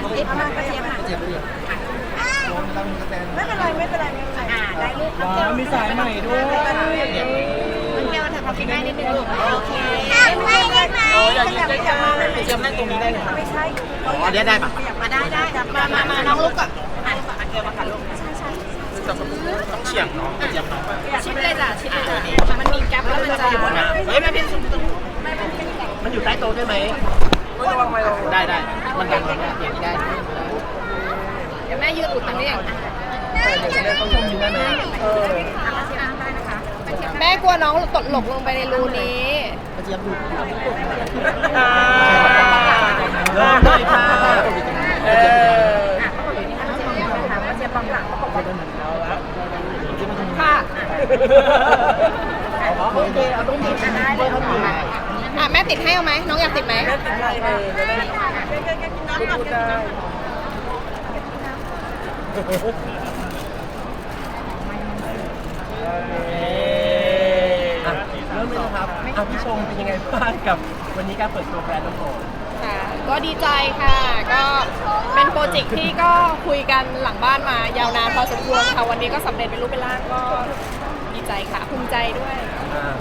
เอามากระเทียมค่ะเจ็บเปียกไม่เป็นไรไม่เป็นไรไม่เป็นไรอ่าได้ลูกว้าวมีสายใหม่ด้วย มันเที่ยวเธอพอกินได้นิดนึงลูกโอเคไม่ได้ไหมโอ้ยอยากกินใกล้ๆเจ็บนั่งตรงนี้ได้เลยครับไม่ใช่อ๋อเดี๋ยวได้ปะมาได้ได้มามามาน้องลูกก่อนอะเดียวมาค่ะลูกต้องเฉียงเนาะเจ็บเนาะชิดเลยจ้ะชิดเลยจ้ะมันมีแก๊ปแล้วมันจะเฮ้ยแม่พี่มันอยู่ใต้โต๊ะได้ไหม ได้ได้มันดังเลยเปลี่ยนได้เดี๋ยวแม่ยืนอุดตรงนี้อะจะได้ต้องชมอยู่ได้ไหมเออได้นะคะแม่กลัวน้องตกหลบลงไปในรูนี้กระเจี๊ยบดูเริ่มเลยค่ะเอออะเขาบอกอย่างนี้ค่ะเจี๊ยบนะคะว่าเจี๊ยบปองหลังเขาบอกว่าค่ะโอเคเอาตรงนี้ได้เลยค่ะ อะแม่ติดให้เอาไหมน้องอยากติดไหมน้องก่อนอะเริ่มเลยนะครับอะพี่ชมเป็นยังไงบ้างกับวันนี้การเปิดตัวแบรนด์น้ำหอม ค่ะก็ดีใจค่ะ ก็เป็นโปรเจกต์ที่ก็คุยกันหลังบ้านมายาวนานพอสมควรค่ะ วันนี้ก็สำเร็จเป็นรูปเป็นร่างก็ดีใจค่ะ ภูมิใจด้วย อ่า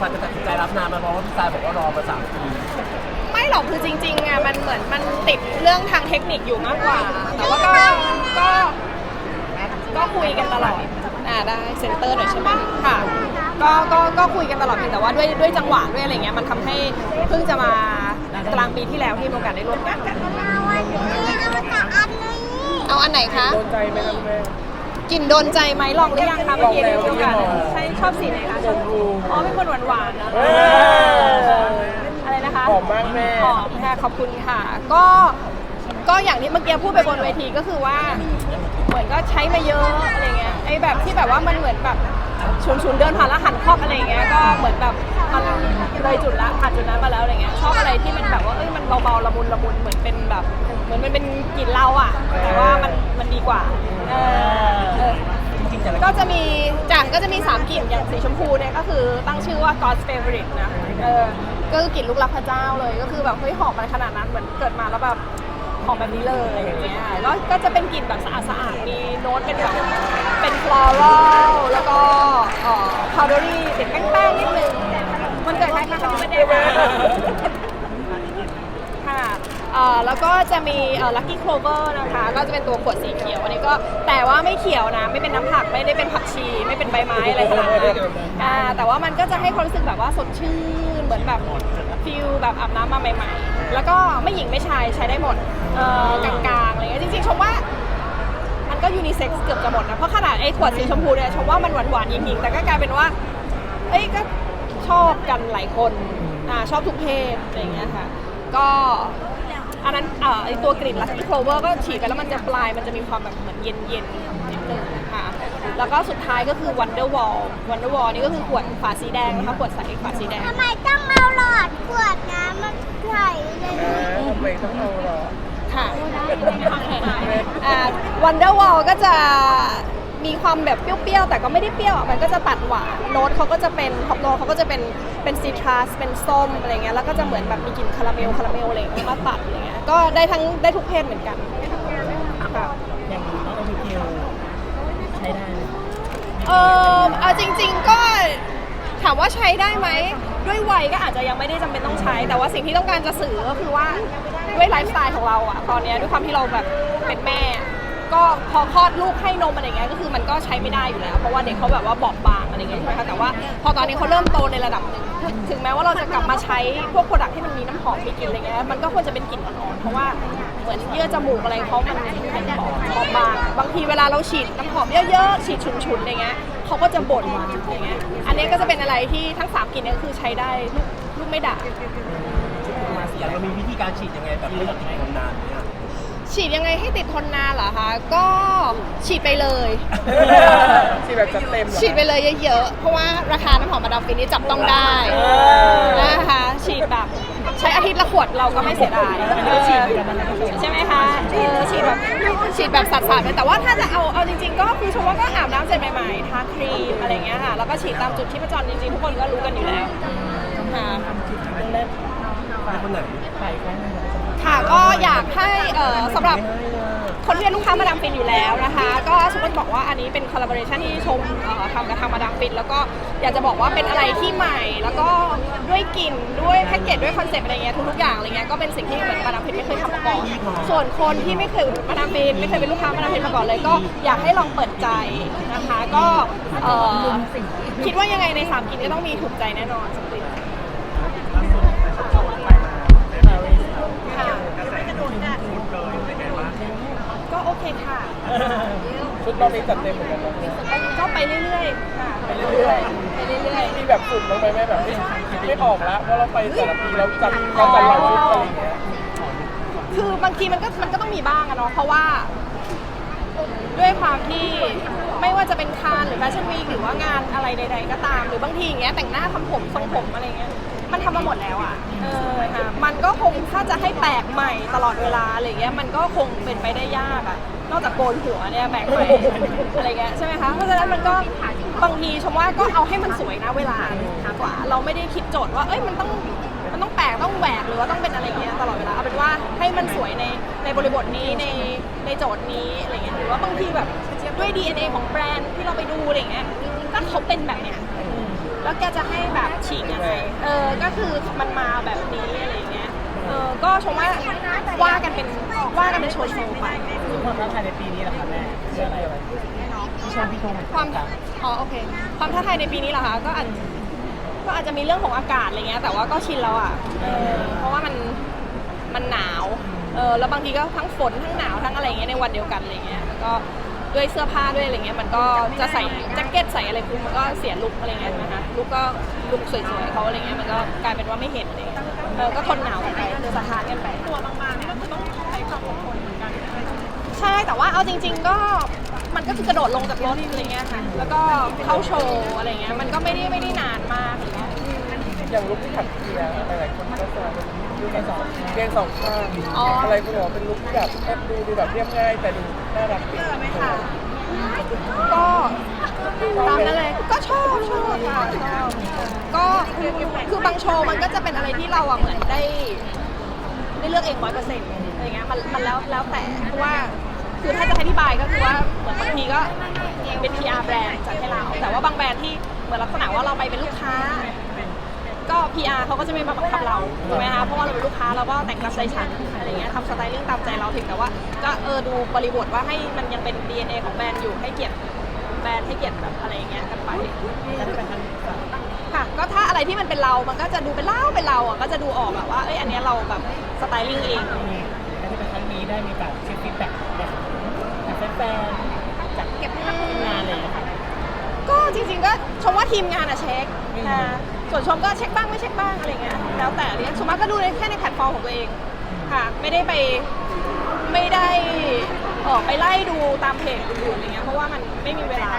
ฝ่ายจะตัดสินใจรับนานมาเพราะว่าพี่ชายบอกว่ารอมาสามปีไม่หรอกคือจริงๆอะมันเหมือนมันติดเรื่องทางเทคนิคอยู่มากกว่า แต่ว่าก็ก็ก็คุยกันตลอดอ่าได้เซ็นเตอร์หน่อยใช่ไหมค่ะก็ก็ก็คุยกันตลอดเพียงแต่ว่าด้วยด้วยจังหวะด้วยอะไรเงี้ยมันทำให้เพิ่งจะมากลางปีที่แล้วที่มีโอกาสได้ร่วมงานกันเอาอันไหนคะโดนใจไหมครับแม่ กลิ่นโดนใจไหมลองหรือยังคะเมื่อกี้ได้มีโอกาสใช่ชอบสีไหนคะชมพูอ๋อเป็นคนหวานๆนะเอออะไรนะคะหอมมากแม่ หอมค่ะขอบคุณค่ะ ก็ก็อย่างที่เมื่อกี้พูดไปบนเวทีก็คือว่า เหมือนก็ใช้มาเยอะอะไรเงี้ยไอ้แบบที่แบบว่ามันเหมือนแบบชุนชุนๆเดินผ่านแล้วหันครอบอะไรเงี้ยก็เหมือนแบบมันเลยจุดละผ่านจุดนั้นมาแล้วอะไรเงี้ยชอบอะไรที่มันแบบว่าเอ้ยมันเบาๆละมุนละมุนเหมือนเป็นแบบ เหมือนมันเป็นกลิ่นเหล้าอะ แต่ว่ามันมันดีกว่าเออเออจริงๆแต่ละก็จะมีจันก็จะมี3กลิ่นอย่างสีชมพูเนี่ยก็คือตั้งชื่อว่า God's favorite นะเออก็คือกลิ่นลูกรักพระเจ้าเลยก็คือแบบเฮ้ยหอมอะไรขนาดนั้นเหมือนเกิดมาแล้วแบบหอมแบบนี้เลยอย่างเงี้ยก็ก็จะเป็นกลิ่นแบบสะอาดสะอาดมีโน้ตเป็นแบบเป็น floral แล้วก็เอ่อ powdery ติดแป้งๆนิดนึงมันเกิดใครคะไม่ได้ค่ะค่ะ เอ่อแล้วก็จะมี lucky clover นะคะ ก็จะเป็นตัวขวดสีเขียวอันนี้ก็แต่ว่าไม่เขียวนะ ไม่เป็นน้ำผักไม่ได้เป็นผักชี ไม่เป็นใบไม้อะไรขนาดนั้นอ่าแต่ว่ามันก็จะให้ความรู้สึกแบบว่าสดชื่นเหมือนแบบฟิลแบบอาบน้ำมาใหม่ ๆ แล้วก็ไม่หญิงไม่ชายใช้ได้หมดเอ่อกลางๆอะไรเงี้ยจริงๆชมว่ามันก็ยูนิเซ็กซ์เกือบจะหมดนะ เพราะขนาดไอ้ขวดสีชมพูเนี่ยชมว่ามันหวานๆหญิงๆแต่ก็กลายเป็นว่า เอ้ยก็ชอบกันหลายคนอ่าชอบทุกเพศอะไรอย่างเงี้ยค่ะ ก็ อันนั้นเอ่อไอตัวกลิ่นลั c กี้โคลเวอร์ก็ฉีดไปแล้วมันจะปลายมันจะมีความแบบเหมือนเย็นๆนิดนึงค่ะแล้วก็สุดท้ายก็คือ Wonder Wall Wonder Wall นี่ก็คือขวดฝาสีแดงนะคะขวดใสฝาสีแดง ทำไมต้องเอาหลอดขวดน้ำมันใส่เลย ทำไมต้องเอาหรอ ค่ะอ่า Wonder Wall ก็จะ มีความแบบเปรี้ยวๆแต่ก็ไม่ได้เปรี้ยวอะมันก็จะตัดหวานโน้ตเขาก็จะเป็นท็อปโน้ตเขาก็จะเป็นเป็นซีทรัสเป็นส้มอะไรเงี้ยแล้วก็จะเหมือนแบบมีกลิ่นคาราเมลคาราเมลอะไรอย่างเงี้ยมาตัดอะไรเงี้ยก็ได้ทั้งได้ทุกเพศเหมือนกันค่ะอย่างนี้น้องโอมิเกลใช้ได้ไหมเออเอาจริง ๆก็ถามว่าใช้ได้ไหมด้วยวัยก็อาจจะยังไม่ได้จำเป็นต้องใช้ แต่ว่าสิ่งที่ต้องการจะสื่อก็คือว่าด้วยไลฟ์สไตล์ของเราอะตอนเนี้ยด้วยความที่เราแบบเป็นแม่ ก็พอคลอดลูกให้นมอะไรเงี้ยก็คือมันก็ใช้ไม่ได้อยู่แล้ว เพราะว่าเด็กเขาแบบว่าบอบบางอะไรเงี้ยใช่ไหมคะแต่ว่าพอตอนนี้เขาเริ่มโตในระดับหนึ่งถึงแม้ว่าเราจะกลับมาใช้พวกโปรดักที่มันมีน้ำหอมมีกลิ่นอะไรเงี้ยมันก็ควรจะเป็นกลิ่นอ่อนๆเพราะว่าเหมือนเยื่อจมูกอะไรเขามันเป็นบอบบางบางทีเวลาเราฉีดน้ำหอมเยอะๆฉีดฉุนๆอะไรเงี้ยเขาก็จะบ่นมาอะไรเงี้ยอันนี้ก็จะเป็นอะไรที่ทั้งสามกลิ่นเนี้คือใช้ได้ลูกลูกไม่ด่าอย่างเรามีวิธีการฉีดยังไงแบบไม่ต้องติดนนานเนี่ย ฉีดยังไงให้ติดทนนานเหรอคะ ก็ฉีดไปเลยที่แบบจัดเต็มเหรอ ฉีดไปเลยเยอะๆ เพราะว่าราคาน้ำหอมมาดามฟินนี่จับต้องได้อนะคะ ฉีดแบบใช้อาทิตย์ละขวดเราก็ไม่เสียดายใช่ไหมคะเออฉีดแบบฉีดแบบสัดๆไปแต่ว่าถ้าจะเอาเอาจริง ๆ ก็คือชมว่าก็อาบน้ำเสร็จใหม่ๆทาครีมอะไรเงี้ยค่ะแล้วก็ฉีดตามจุดที่ประจรจริงๆทุกคนก็รู้กันอยู่แล้วค่ะไปคนไหน เอ่อสำหรับคนที่เป็นลูกค้ามาดามฟินอยู่แล้วนะคะ ก็สมมติบอกว่าอันนี้เป็นคอลลาบอร์เรชันที่ชมเอ่อทำกับทางมาดามฟินแล้วก็อยากจะบอกว่าเป็นอะไรที่ใหม่ แล้วก็ด้วยกลิ่นด้วยแพ็กเกจด้วยคอนเซ็ปต์อะไรเงี้ยทุกๆอย่างอะไรเงี้ยก็เป็นสิ่งที่เหมือนมาดามฟินไม่เคยทำมาก่อนส่วนคนที่ไม่เคยอุดหนุนมาดามฟินไม่เคยเป็นลูกค้ามาดามฟินมาก่อนเลย ก็อยากให้ลองเปิดใจนะคะ ก็เอ่อคิดว่ายังไงในสามกลิ่นก็ต้องมีถูกใจแน่นอน ชุดรอบนี้จัดเต็มเหมือนกันนะก็ไปเรื่อยๆค่ะไปเรื่อยๆไปเรื่อยๆ มีแบบสุดลงไปไหมแบบไม่คิดไม่ออกแล้วเพราะเราไปแต่ละปีเราจัดเราจัดเราชุดอะไรอย่างเงี้ยๆคือบางทีมันก็มันก็ต้องมีบ้างอะเนาะเพราะว่า ด้วยความที่ไม่ว่าจะเป็นคานหรือแฟชั่นวีคหรือว่างานอะไรใด ๆ ก็ตาม หรือบางทีอย่างเงี้ยแต่งหน้าทำผมทรงผมอะไรเงี้ยมันทำมาหมดแล้วอะเออค่ะมันก็คงถ้าจะให้แปลกใหม่ตลอดเวลาอะไรเงี้ยมันก็คงเป็นไปได้ยากอะ นอกจากโกนหัวเนี่ยแปลกใหม่อะไรเงี้ยใช่ไหมคะเพราะฉะนั้นมันก็บางทีชมว่าก็เอาให้มันสวยนะเวลาดีกว่าเราไม่ได้คิดโจทย์ว่าเอ้ยมันต้องมันต้องแปลกต้องแหวกหรือว่าต้องเป็นอะไรเงี้ยตลอดเวลาเอาเป็นว่าให้มันสวยในในบริบทนี้ในในโจทย์นี้อะไรเงี้ยหรือว่าบางทีแบบด้วย DNA ของแบรนด์ที่เราไปดูอะไรเงี้ยก็เขาเป็นแบบเนี้ยแล้วแกจะให้แบบฉีกยังไงเออก็คือมันมาแบบนี้อะไรเงี้ยเออก็ชมว่าว่ากันเป็นว่ากันเป็นโชว์โชว์ไป ความท้าทายในปีนี้แหละครับแม่เรื่องอะไรอะไรพี่ชมพี่ชมความอ๋อโอเค ความท้าทายในปีนี้เหรอคะก็อาจก็อาจจะมีเรื่องของอากาศอะไรเงี้ยแต่ว่าก็ชินแล้วอะเออเพราะว่ามันมันหนาวเออแล้วบางทีก็ทั้งฝนทั้งหนาวทั้งอะไรเงี้ยในวันเดียวกันอะไรเงี้ยมันก็ด้วยเสื้อผ้าด้วยอะไรเงี้ยมันก็จะใส่แจ็คเก็ตใส่อะไรคุมมันก็เสียลุคอะไรเงี้ยนะคะลุคก็ลุคสวยๆเขาอะไรเงี้ยมันก็กลายเป็นว่าไม่เห็นอะไรเลยเออก็ทนหนาวกันไปสะท้านกันไปตัวบางๆนี่ก็คือต้องใช้ความอดทนเหมือนกัน ใช่แต่ว่าเอาจริง ๆ ก็มันก็คือกระโดดลงจากรถอะไรเงี้ยค่ะแล้วก็เข้าโชว์อะไรเงี้ยมันก็ไม่ได้ไม่ได้นานมากอะไรเงี้ยอืมอย่างลุคที่ถักเปียหลายๆคนก็จะลุคสองเรียงสองข้างอ๋อออะไรก็บอกว่าเป็นลุคที่แบบแอบดูดูแบบเรียบง่ายแต่ดูน่ารักดีค่ะก็ตามนั้นเลยก็ชอบชอบค่ะชอบก็คือคือบางโชว์มันก็จะเป็นอะไรที่เราอะเหมือนได้ได้เลือกเองร้อยเปอร์เซ็นต์อะไรเงี้ยมันมันแล้วแล้วแต่เพราะว่า คือถ้าจะอธิบายก็คือว่าเหมือนบางทีก็เป็น PR แบรนด์จัดให้เรา แต่ว่าบางแบรนด์ที่เหมือนลักษณะว่าเราไปเป็นลูกค้า ก็ PR เขาก็จะไม่มาบังคับเราถูกไหมคะเพราะว่าเราเป็นลูกค้าเราก็แต่งตามใจฉันอะไรเงี้ยทำสไตลิ่งตามใจเราถึงแต่ว่าก็เออดูบริบทว่าให้มันยังเป็น DNA ของแบรนด์อยู่ให้เกียรติแบรนด์ให้เกียรติแบบอะไรอย่างเงี้ยกันไปค่ะก็ถ้าอะไรที่มันเป็นเรา มันก็จะดูเป็นเราเป็นเราอะก็จะดูออกอะว่าเอ้ยอันเนี้ยเราแบบสไตลิ่งเอง และที่เป็นครั้งนี้ได้มีการเช็คฟีด แบ็กจากแฟนๆจากเก็บงานเลยนะครับก็จริงๆก็ชมว่าทีมงานอะเช็คนะส่วนชมก็เช็คบ้างไม่เช็คบ้างอะไรเงี้ยแล้วแต่เนี่ยชมว่าก็ดูในแค่ในแพลตฟอร์มของตัวเองค่ะ ไม่ได้ไปไม่ได้เออไปไล่ดูตามเพจอื่นๆอะไรเงี้ยเพราะว่ามันไม่มีเวลา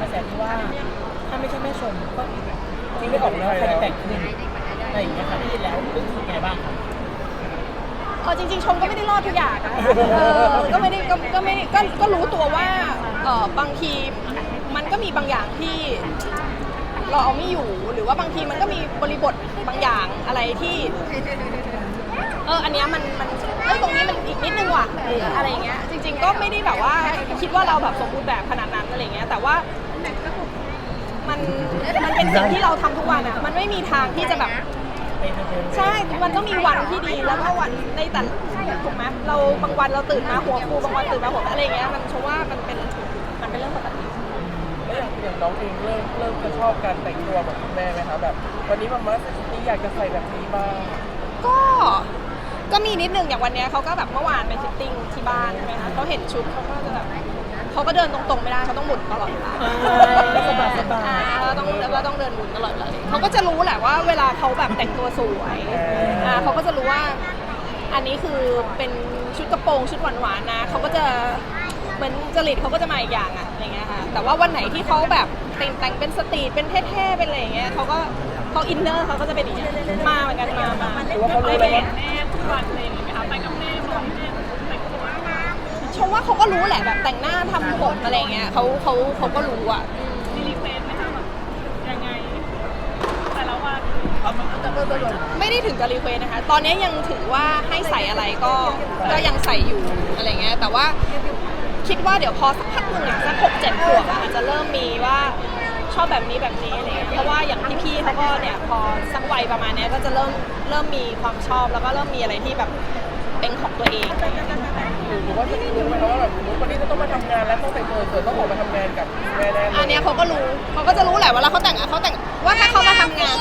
กระแสที่ว่าถ้าไม่ใช่แม่ชมก็คิดไม่ออกแล้วาใครจะแต่งขึ้นอะไรอย่างเงี้ยค่ะได้ยินแล้วรู้สึกไงบ้างครับ เออจริงๆชมก็ไม่ได้รอดทุกอย่างนะเออก็ไม่ได้ก็ก็ไม่ได้ก็ก็รู้ตัวว่าเออบางทีมันก็มีบางอย่างที่เราเอาไม่อยู่หรือว่าบางทีมันก็มีบริบทบางอย่างอะไรที่ เอออันเนี้ยมันมันเออตรงนี้มันอีกนิดนึงว่ะหรืออะไรเงี้ยจริง ๆ ก็ไม่ได้แบบว่าคิดว่าเราแบบสมบูรณ์แบบขนาดนั้นอะไรเงี้ยแต่ว่ามันมันเป็นสิ่งที่เราทำทุกวันอะมันไม่มีทางที่จะแบบ ใช่มันต้องมีวันที่ดีแล้วก็วันในแต่ถูกไหมเราบางวันเราตื่นมาหัวฟูบางวันตื่นมาหัวอะไรอย่างเงี้ยมันชมว่ามันเป็นมันเป็นเรื่องปกติ แล้วอย่างอย่างน้องเองเริ่มเริ่มจะชอบการแต่งตัวแบบคุณแม่ไหมคะแบบ วันนี้มาม่าใส่ชุดนี้อยากจะใส่แบบนี้บ้างก็ ก็มีนิดนึงอย่างวันเนี้ยเขาก็แบบเมื่อวานไปฟิตติ้งที่บ้านใช่ไหมคะเขาเห็นชุดเขาก็จะแบบ เขาก็เดินตรงๆไม่ได้เขาต้องหมุนตลอดเวลาสบายสบายอ่าแล้วต้องแล้วก็ต้องเดินหมุนตลอดเลยเขาก็จะรู้แหละว่าเวลาเขาแบบแต่งตัวสวยอ่าเขาก็จะรู้ว่า อันนี้คือเป็นชุดกระโปรงชุดหวานๆนะเขาก็จะเหมือนจริตเขาก็จะมาอีกอย่างอะอะไรเงี้ยค่ะแต่ว่าวันไหนที่เขาแบบแต่งแต่งเป็นสตรีทเป็นเท่ๆเป็นอะไรอย่างเงี้ยเขาก็เขาอินเนอร์เขาก็จะเป็นอย่างเงี้ยมาเหมือนกันมามา หรือว่าเขารู้เลยว่า ชมว่าเขาก็รู้แหละแบบแต่งหน้าทำผมอะไรเงี้ยเขาเขาเขาก็รู้อะมีรีเควสไหมคะแบบยังไง แต่ละวันไม่ได้ได้ถึงกับรีเควสนะคะ ตอนนี้ยังถือว่าให้ใส่อะไรก็ก็ยังใส่อยู่อะไรเงี้ย แต่ว่าคิดว่าเดี๋ยวพอสักพักหนึ่งอะสักหกเจ็ดขวบอะอาจจะเริ่มมีว่าชอบแบบนี้แบบนี้อะไรเงี้ย เพราะว่าอย่างพี่ๆเขาก็เนี่ยพอสักวัยประมาณเนี้ยก็จะเริ่มเริ่มมีความชอบแล้วก็เริ่มมีอะไรที่แบบ เป็นของตัวเอง หรือว่าจะรู้ไหมคะว่าแบบสวันนี้จะต้องมาทำงานแล้วต้องไปเจอเจอต้องออกมาทำงานกับแม่แน่เลอันนี้เขาก็รู้เขาก็จะรู้แหละว่าเขาแต่งอะเขาแต่งว่าถ้าเขามาทำงาน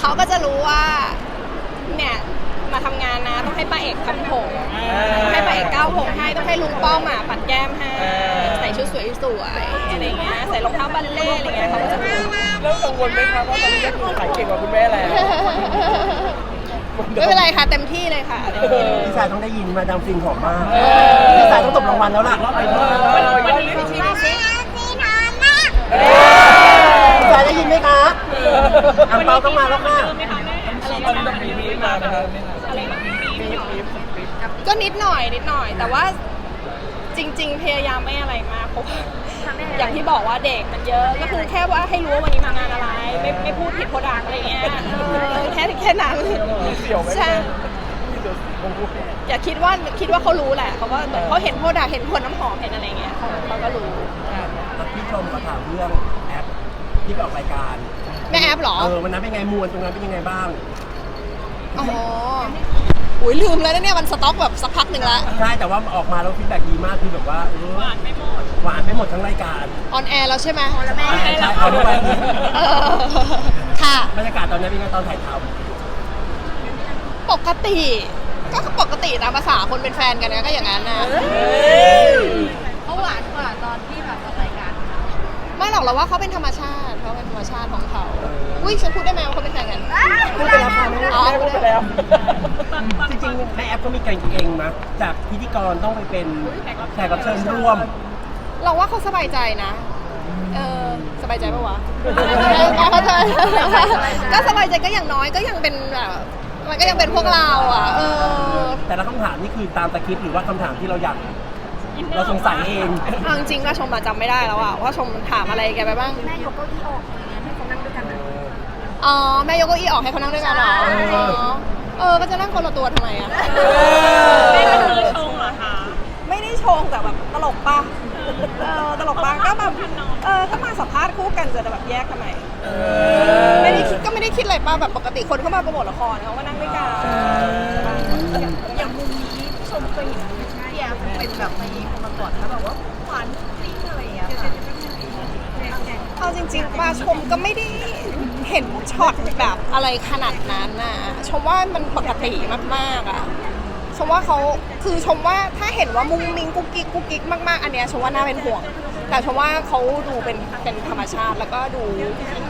เขาก็จะรู้ว่า เนี่ย มาทำงานนะ ต้องให้ป้าเอกทำผม ใส่9 6ให้ต้องให้ลุงป้อมอะปัดแก้มให้ใส่ชุดสวยๆอะไรเงี้ยใส่รองเท้าบัลเล่ต์อะไรเงี้ยเขาจะดูเริ่กังวลไหมคะว่าตอนนี้คุณขายเก่งกว่าคุณแม่แล้วไม่เป็นไรค่ะเต็มที่เลยค่ะ พี่สายต้องได้ยินมาดังฟินหอมมากพี่สายต้องตบรางวัลแล้วล่ะวันนี้พี่ชีวิตซิพี่สายได้ยินไหมคะอ่างเปาต้องมาแล้วค่ะตอนนี้ต้องมีมีมานะครับ ก็นิดหน่อยนิดหน่อย แต่ว่าจริง ๆ พยายามไม่อะไรมากเพราะว่าอย่างที่บอกว่าเด็กมันเยอะก็คือแค่ว่าให้รู้ว่าวันนี้มางานอะไร ไม่ไม่พูดผิดโพดักอะไรเงี้ยเออแค่แค่นั้นเสี่ยวไหมใช่อย่าคิดว่าคิดว่าเขารู้แหละเขาก็เหมือนเขาเห็นโพดาเห็นขวดน้ำหอมเห็นอะไรเงี้ยเขาเขาก็รู้พี่ชมขอถามเรื่องแอปที่ไปออกรายการแม่แอปเหรอเออวันนั้นเป็นไงมวลตรงนั้นเป็นยังไงบ้างอ๋อ อุ้ยลืมแล้วนะเนี่ยมันสต็อกแบบสักพักหนึ่งละใช่แต่ว่าออกมาแล้วฟีดแบ็กดีมากคือแบบว่าเออหวานไม่หมดหวานไม่หมดทั้งรายการออนแอร์แล้วใช่ไหมใช่เอาด้วยเออค่ะ บรรยากาศตอนนั้นเป็นไงตอนถ่ายทปกติ ก็ปกติตามภาษาคนเป็นแฟนกันนะก็อย่างนั้นนะเขาหวาน หรอกเราว่าเขาเป็นธรรมชาติเขาเป็นธรรมชาติของเขาอุ้ยฉันพูดได้ไหมว่าเขาเป็นแฟนกันำพูดไปแล้วค่ะอ๋อพูดไปแล้ว จริงๆแม่แอปก็มีการเองนะจากพิธีกรต้องไปเป็นแขกรับเชิญร่วม เราว่าเขาสบายใจนะ เออสบายใจปะวะเข้าใจก็สบายใจก็อย่างน้อยก็ยังเป็นแบบมันก็ยังเป็นพวกเราอะ เออ แต่ละคำถามนี่คือตามตะคริปต์หรือว่าคำถามที่เราอยาก เราสงสัยเองเอาจริงๆว่าชมมาจำไม่ได้แล้วอะว่าชมถามอะไรแกไปบ้าง แม่ยกเก้าอี้ออกอย่างเงี้ยให้เขานั่งด้วยกันนะอ๋อ แม่ยกเก้าอี้ออกให้เขานั่งด้วยกันเหรอเอออ๋อเออก็จะนั่งคนละตัวทำไมอะแม่ก็คือชงเหรอคะ ไม่ได้ชงแต่แบบตลกปะเออตลกปะก็แบบเออก็มาสัมภาษณ์คู่กันจะแบบแยกทำไมไม่ได้คิดก็ไม่ได้คิดอะไรปะแบบปกติคนเข้ามาโปรโมทละครเขาก็นั่งด้วยกัน อย่างมุมนี้ชมเคยเห็นพี่แอฟ เป็นแบบนี้มาก่อนแล้วแบบว่าหวานจริงอะไรอย่างเงี้ยค่ะเอาจริงๆว่าชมก็ไม่ได้เห็นช็อตแบบอะไรขนาดนั้นน่ะชมว่ามันปกติมากๆอะ ชมว่าเขาคือชมว่าถ้าเห็นว่ามุ้งมิ้งกุ๊กกิ๊กกุ๊กกิ๊กมากๆ อันเนี้ยชมว่าน่าเป็นห่วง แต่ชมว่าเขาดูเป็นเป็นธรรมชาติแล้วก็ดู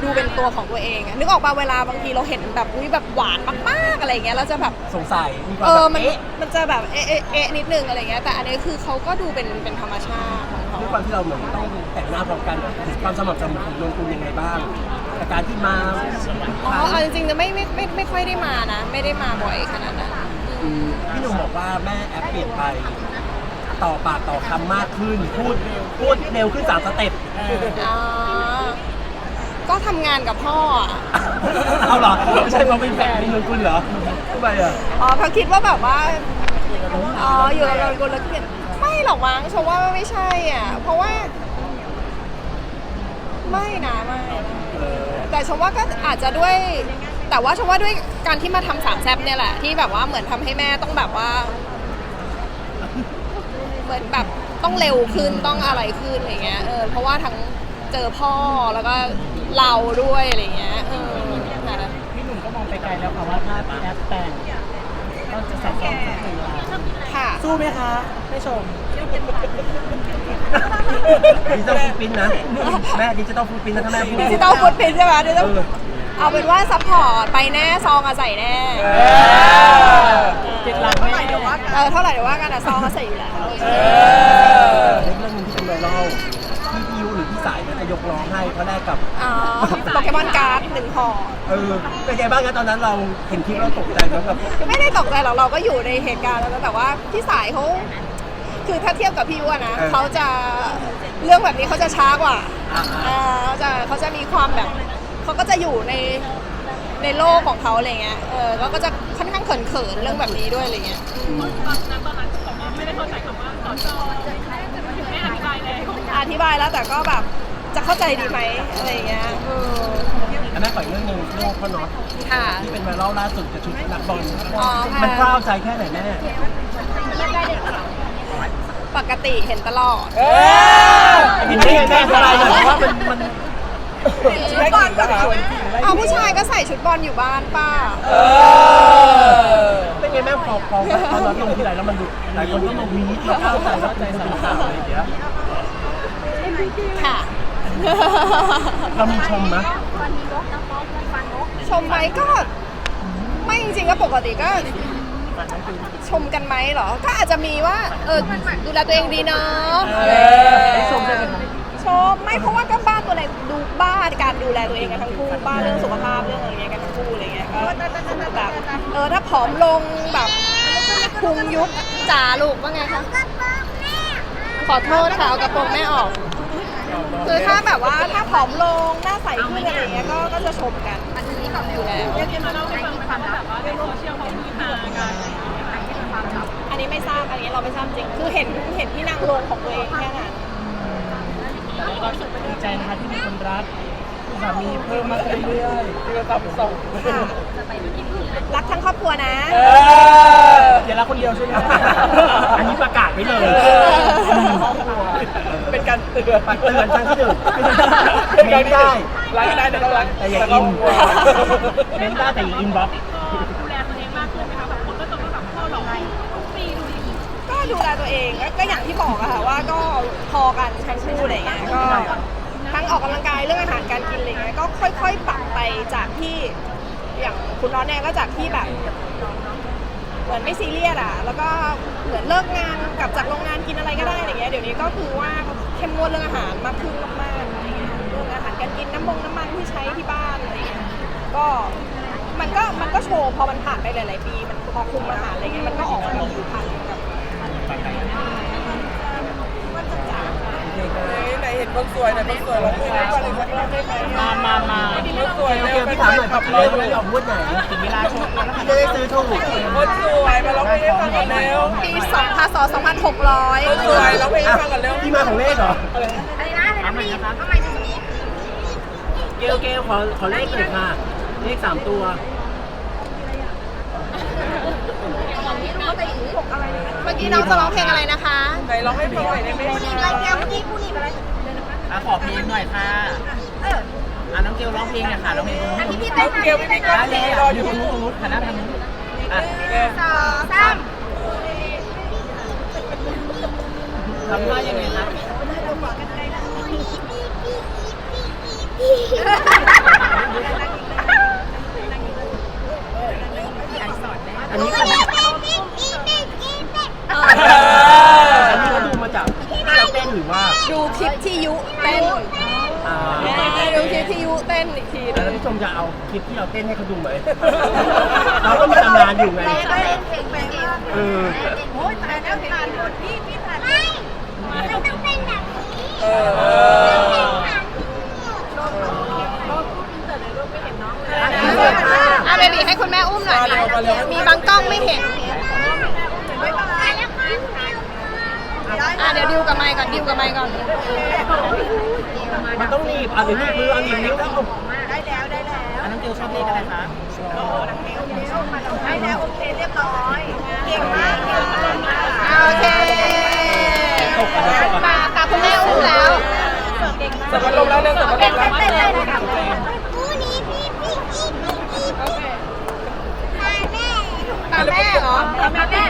ดูเป็นตัวของตัวเองอะนึกออกป่ะเวลาบางทีเราเห็นแบบอุ้ยแบบหวานมากๆอะไรอย่างเงี้ยเราจะแบบ สงสัยมีความเอแบอบมันเอ๊ะมันจะแบบเอ๊ะเอ๊ะเอ๊ะนิดนึงอะไรเงี้ย แต่อันนี้คือเขาก็ดูเป็นเป็นธรรมชาติของเขาด้วยความที่เราเหมือนต้องแต่งหน้าพร้อมกันความสม่ำเสมอของนนกุลยังไงบ้างกับการที่มาทุกคอ๋อรั้งเอาจริงๆจะไม่ไม่ไม่ไม่ค่อยได้มานะ ไม่ได้มาบ่อยขนาดนั้นอืม พี่หนุ่มบอกว่าแม่แอปเปลี่ยนไปต่อปากต่อคำมากขึ้น พูดพูดเร็วขึ้นสามสเต็ปอ๋อก็ทำงานกับพ่ออะเอาเหรอไม่ใช่เราเป็นแฟนนนกุลเหรอทำไมอะอ๋อเขาคิดว่าแบบว่า อ๋อ อยู่กับเราคนละเกียรไม่หรอกมั้งชมว่าไม่ใช่อะ เพราะว่า ไม่นะไม่แต่ชมว่าก็อาจจะด้วย แต่ว่าชมว่าด้วยการที่มาทำสามแซบเนี่ยแหละ ที่แบบว่าเหมือนทำให้แม่ต้องแบบว่า เหมือนแบบต้องเร็วขึ้นต้องอะไรขึ้นอะไรเงี้ยเออเพราะว่าทั้งเจอพ่อแล้วก็เราด้วยอะไรเงี้ยเออค่ะพี่หนุ่มก็มองไปไกลแล้วค่ะว่าถ้าพี่แอปแต่งก็จะใส่ซองสักหนึ่งล้านค่ะ สู้ไหมคะไม่ชม ดิจิตอลฟูดปรินท์นะ แม่ดิจิตอลฟูดปรินท์นะ ถ้าแม่พูดดิจิตอลฟุตพิ้นใช่ไหมดิจิตอล เออเอาเป็นว่าซัพพอร์ตไปแน่ซองอะใส่แน่เจ็ดล้านแม่เออเท่าไหร่เดี๋ยวว่ากันอะซองอะใส่อยู่แล้วเรื่องหนึงที่เป็นไวรัลพี่พิวหรือพี่สายก็จะยกร้องให้เพราะแรกกับอ๋อโปเกมอนการ์ดหนึ่งห่อเออเป็นไงบ้างคะตอนนั้นเราเห็นคลิปเราตกใจไหมแบบไม่ได้ตกใจหรอกเราก็อยู่ในเหตุการณ์แล้วนะแต่ว่าพี่สายเขาคือถ้าเทียบกับพี่อ้วนนะเออเขาจะเรื่องแบบนี้เขาจะช้ากว่าอ่าอ่าเขาจะเขาจะมีความแบบ เขาก็จะอยู่ในในโลกของเขาอะไรเงี้ย เออแล้วก็จะค่อนข้างเขินๆเรื่องแบบนี้ด้วยอะไรเงี้ยอธิบายแล้วแต่ก็แบบจะเข้าใจดีไหมอะไรเงี้ยเออแล้วแม่ขออีกเรื่องหนึ่งลูกพ่อน็อตค่ะ ที่เป็นไวรัลล่าสุดกับชุดนักบอลอ๋อค่ะ มันกล้าวใจแค่ไหนแม่ปกติเห็นตลอดเออเห็นได้ยังไงอะไรหน่อยว่ามันมัน ชุดแรกกี่ปะคะเอาผู้ชายก็ใส่ชุดบอลอยู่บ้านป้าเออเป็นไงแม่พอพอพอน็อตลงทีไรแล้วมันดูหลายคนก็มาวีดมากล้าวใจว่าใจสาวอะไรอย่างเงี้ยค่ะ เรามีชมไหมชมไหมก็ ไม่จริงๆก็ปกติก็ ชมกันไหมเหรอ ก็อาจจะมีว่า เออดูแลตัวเองดีเนาะเออชมได้ไหม ชมไม่เพราะว่าก็บ้าตัวไหนดูบ้าการดูแลตัวเองกันทั้งคู่บ้าเรื่องสุขภาพเรื่องอะไรเงี้ยกันทั้งคู่อะไรเงี้ยก็แบบเออถ้าผอมลงแบบพุงยุบจ๋าลูกว่าไงคะขอโทษค่ะเอากระโปรงแม่ออก คือถ้าแบบว่าถ้าผอมลงหน้าใสขึ้นอะไรเงี้ยก็ก็จะชมกันอยู่แล้วเรื่อันนี้ไม่ทราบอันนี้เราไม่ทราบจริง คือเห็นเห็นที่นางลงของตัวเองแค่นั้น ก็ดีใจนะคะที่มีคนรักสามีเพิ่มมากขึ้นเรื่อยที่เราทำส่งค่ะรักทั้งครอบครัวนะ เออๆอย่ารักคนเดียวใช่ไหมอันนี้ประกาศไว้เลยเป็นการเตือนปัดเตือนครั้งที่หนึ่งเป็นการเม้นได้รักได้แต่ต้องรักแต่อย่าต้อิงนกลัวเม้นได้แต่อย่าอินบ็อกซ์ ก็ ดูแลตัวเองก็ก็อย่างที่บอกอะค่ะว่าก็พอกันทั้งคู่อะไรเงี้ยก็ทั้งออกกำลังกายเรื่องอาหารการกินอะไรเงี้ยก็ค่อยๆปรับไปจากที่อย่างคุณน้องแนนก็จากที่แบบ เหมือนไม่ซีเรียสอะแล้วก็เหมือนเลิกงานกลับจากโรงงานกินอะไรก็ได้อะไรเงี้ยเดี๋ยวนี้ก็คือว่าเข้มงวดเรื่องอาหารมากขึ้นมากๆอะไรเงี้ยเรื่องอาหารการกินน้ำมงน้ำมันที่ใช้ที่บ้านอะไรเงี้ยก็มันก็มันก็โชว์พอมันผ่านไปหลาย ๆ ปี มันพอคุมอาหารอะไรเงี้ยมันก็ออกมาแบบผิวพรรณ ไหนเห็นคนสวยไหนคนสวยเราคุยกันก่อนเลยสักรอบได้ไหมมามามาคนสวยเร็เควพี่ถามหน่อยครับเล่นไม่ออกพูดไหนถึงเวลาชว์แล้นจะได้ซื้อถูกคนสวยมาร้องเลงให้ฟังกันเร็วปี2พศ2600คนสวยร้องเพลงให้ฟังกันเร็วที่มาของเลขเหรออะไรนะอะไรนะพี่ทำไมถึงนี้เกลเกลขอขอเลขหน่อยค่ะเลขสามตัวเมื่อกี้น้องจะร้องเพลงอะไรนะคะไหนร้องให้ฟังหน่อยได้ไหมผู้หญิงอะไรแก้วเมื่อกี้ผู้หญิงอะไรอะขอเพลงหน่อยค่ะอะน้องเกลร้องเพลงหน่อยค่ะร้องเพลงตรงอันนู้นนี้พี่เต้นเกียวพี่ก้าวพี่รอออยู่ยู่ตรงนู้นตรงนู้นหันหน้าทางนู้นอะสองสามทำท่ายังไงคะ อันนี้ ไม่ อัน ได้ นี้ ไม่ได้ไม่ได้ อันนี้เขาดูมาจากที่เราเต้นหรือว่า ดูคลิป ที่ยุเต้นอ่าดูคลิปที่ยุเต้นอีกทีนึแล้วง ผู้ชมจะเอาคลิปที่เราเต้นให้เขาดูไหม เราก็มีตำนานอยู่ไงไม่ได้เพลงไปเองเออ โอ้ยตายแล้วผ่านหมดพี่พี่ผ่านไม่มันต้องเป็นแบบนี้เอออะเบบีให้คุณแม่อุ้มหน่อยดิมีบางกล้องไม่เห็น อะเดี๋ยวดิวกับไมค์ก่อนดิวกับไมค์ก่อน มันต้องหนีบอะเดี๋ยวหนีบมือเอาหนีบนิ้วแล้วเอาได้แล้วได้แล้วอะน้องเกลชอบเพลงอะไรคะได้แล้วโอเคเรียบร้อยเก่งมากเก่งมากอะโอเคตาตาคุณแม่อุ้มแล้วสมรลมแล้วเนี่ยสมรลมแล้วเต้นเลยนะคะคู่นี้พี่พี่พี่พี่พี่ตาแม่ตาแม่เหรอตาแม่